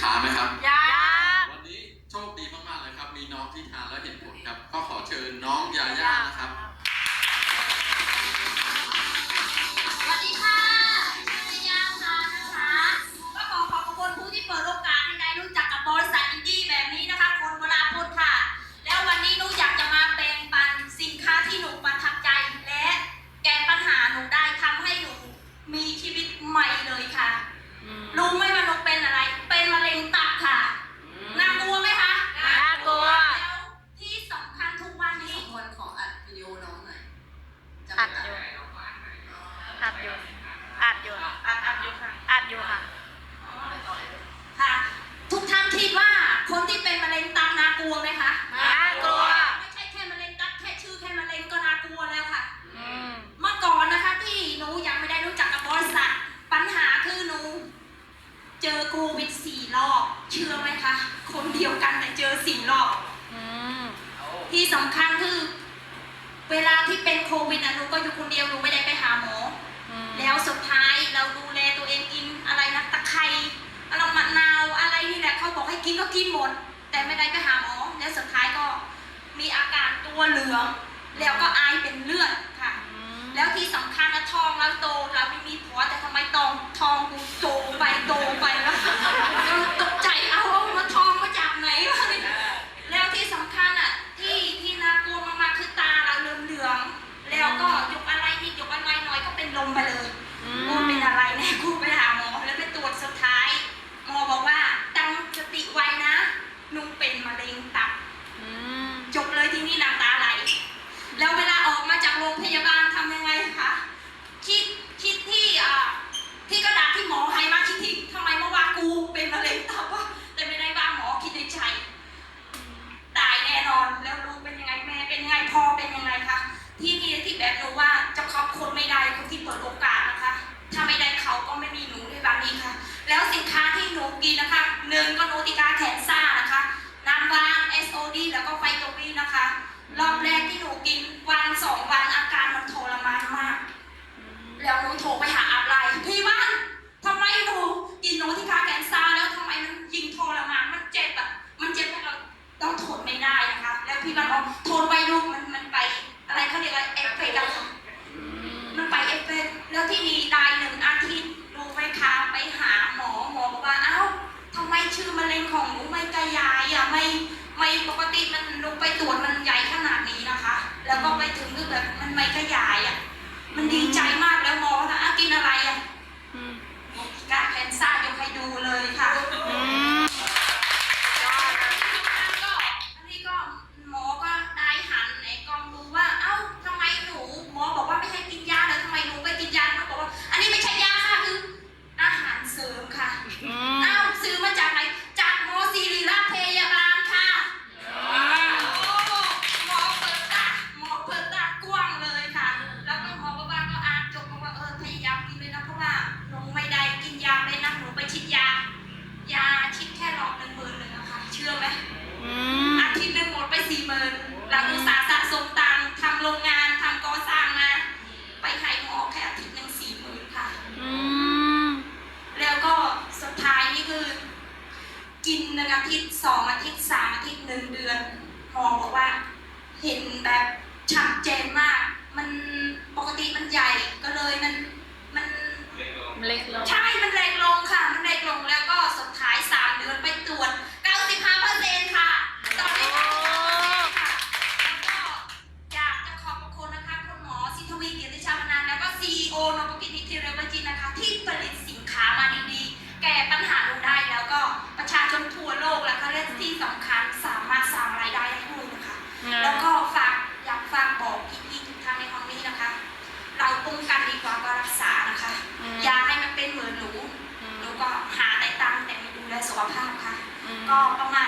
ค้าไหมครับ ยังวันนี้โชคดีมากๆเลยครับ มีน้องที่ทานแล้วเห็นผลครับ ก็ขอเชิญน้องยาย วิดสี่รอบ เชื่อไหมคะ คนเดียวกันแต่เจอสี่รอบอที่สำคัญคือ เวลาที่เป็นโควิดนะหนูก็อยู่คนเดียวหนูไม่ได้ไปหาหมออมแล้วสุดท้ายเราดูแลตัวเองกินอะไรนะตะไคร้อะไรมะนาวอะไรนี่แหละเขาบอกให้กินก็กินหมด แต่ไม่ได้ไปหาหมอแล้วสุดท้ายก็มีอาการตัวเหลือง แล้วก็ไอเป็นเลือดค่ะแล้วที่สำคัญนะท้องเราโต พี่น้องเอกโทนไปลูกมันมันไป อะไรเขาเรียกอะไรเอฟเฟกต์อะมันไปเอฟเฟกต์แล้วที่นี่ตายหนึ่งอาทิตย์รู้ไหมคะไปหาหมอหมอบอกว่าเอ้าทำไมชื่อมะเร็งของหนูไม่กระยายอะไม่ไม่ปกติมันลงไปตรวจมันใหญ่ขนาดนี้นะคะ แล้วก็ไปถึงก็แบบมันไม่กระ ไปฉีดยา ยาอาทิตย์แค่รอบหนึ่งหมื่นเลยนะค่ะเชื่อไหมอืมอาทิตย์หนึ่งหมดไปสี่หมื่นเราอุตสาห์สะสมตังค์ทำโรงงานทำก่อสร้างมา ไปหายหมอแค่อาทิตย์หนึ่งสี่หมื่นค่ะแล้วก็สุดท้ายนี่คือ กินหนึ่งอาทิตย์สองอาทิตย์สามอาทิตย์หนึ่งเดือนหมอบอกว่า เห็นแบบชัดเจนมาก มันปกติมันใหญ่ก็เลยมันมัน เล็กลง ใช่ ก็ประมาณ